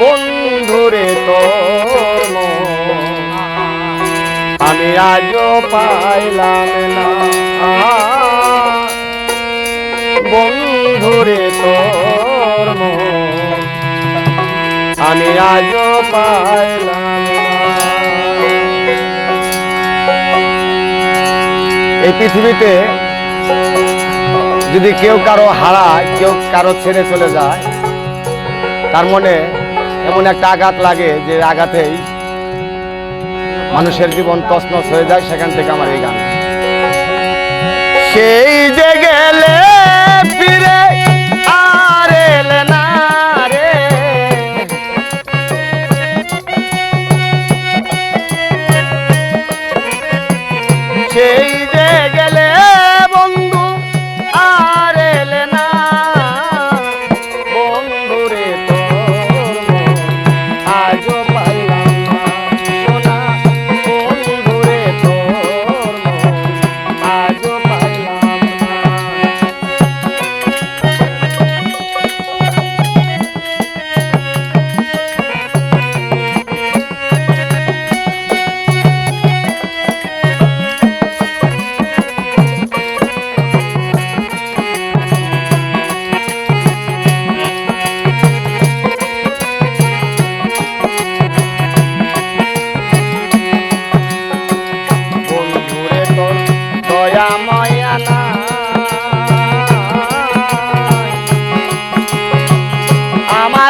বন্ধুরে তোর আমি আজও পাইলাম না। বন্ধুরে তোর আমি আজও পাইলাম এই পৃথিবীতে যদি কেউ কারও হারায়, কেউ কারও ছেড়ে চলে যায়, তার মনে এমন একটা আঘাত লাগে যে আঘাতেই মানুষের জীবন তসনস হয়ে যায় সেখান থেকে আমার এই গান। সেই যে গেলে ফিরে আর এলে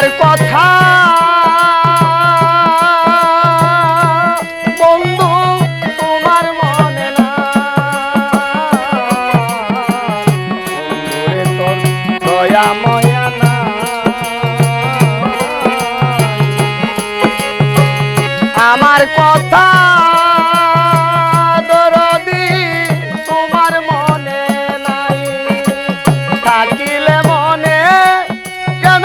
কথা। তোমার নাই। আমার কথা তোমার মনে নাই। মনে কেন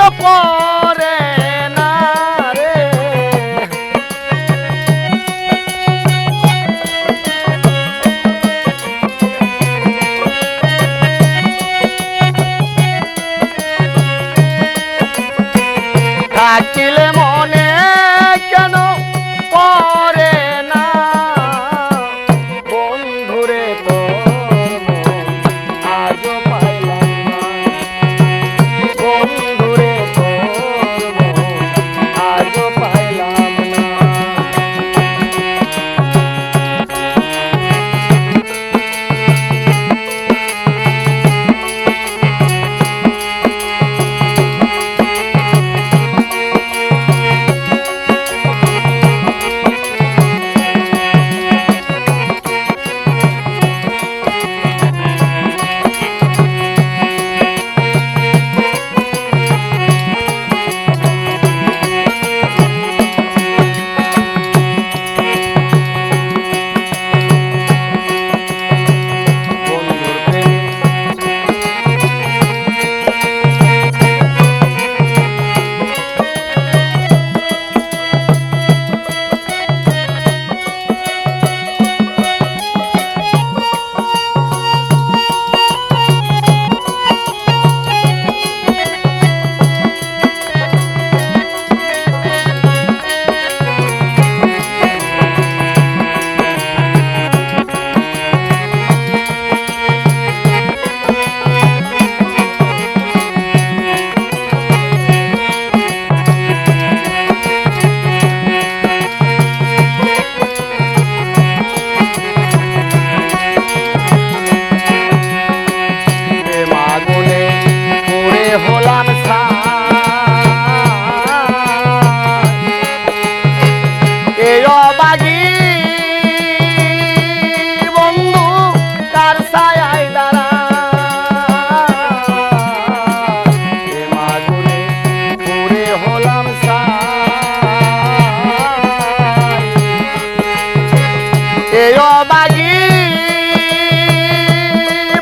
লাগি।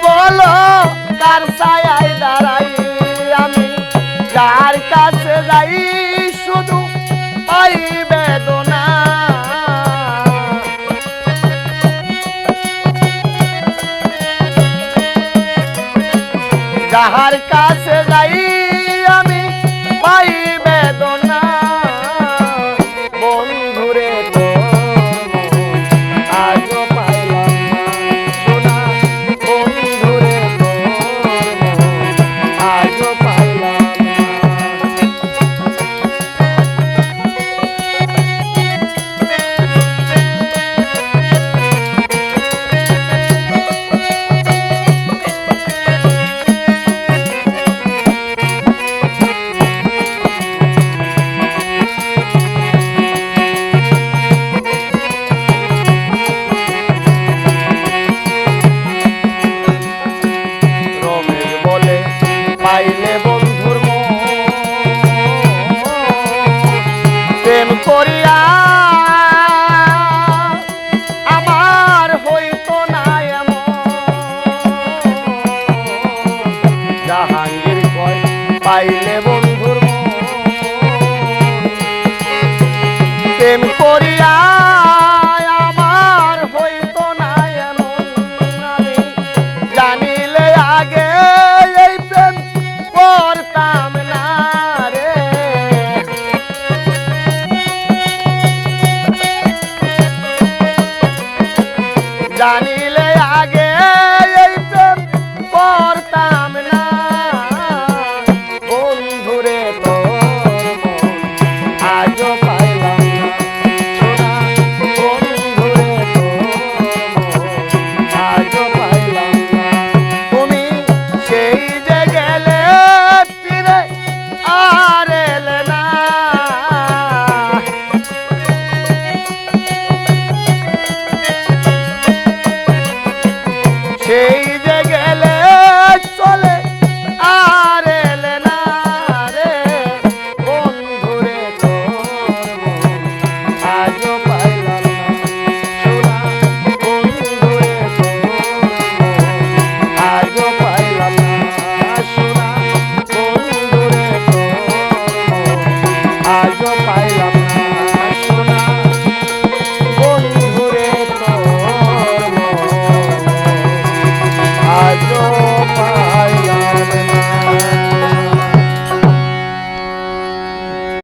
বলো, কার ছায় দাঁড়াই আমি? যার কাছে যাই শুধু পাই বেদনা। যাহার কাছে যাই জানি meu pai.